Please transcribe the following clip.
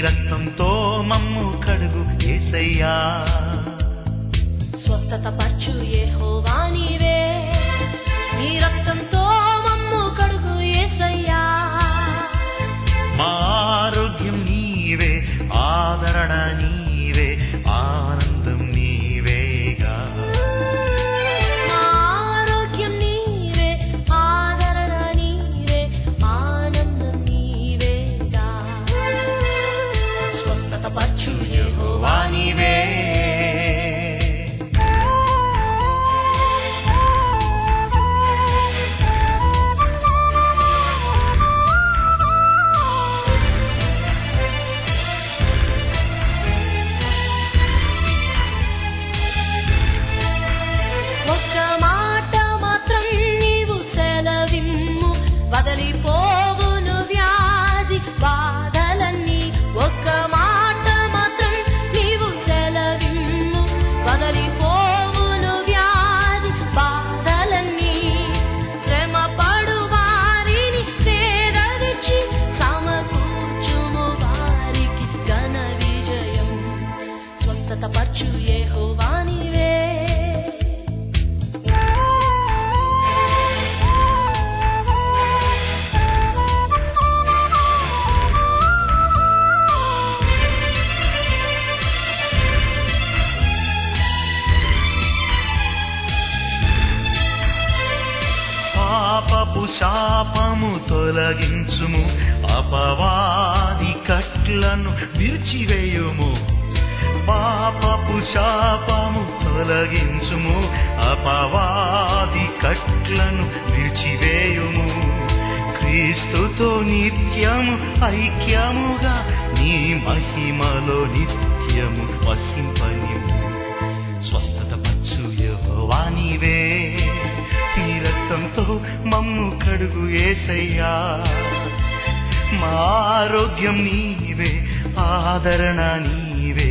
రక్తంతో మమ్ము కడుగు ఏసయ్యా. స్వస్థత పరచు ఏ నీవే. నీ రక్తంతో మమ్ము కడుగు ఏసయ్యా. మా ఆరోగ్యం నీవే ఆదరణ నీ శాపము తొలగించుము అపవాది కట్లను విరిచివేయ పాపపు శాపము తొలగించుము అపవాది కట్లను విరిచివేయుము క్రీస్తుతో నిత్యము ఐక్యముగా నీ మహిమలో నిత్యము వసింపని స్వస్థత పచ్చు యెహోవానివే నీ రక్తంతో మమ్ము కడుగు ఏసయ్యా. మా ఆరోగ్యం నీవే ఆదరణ నీవే.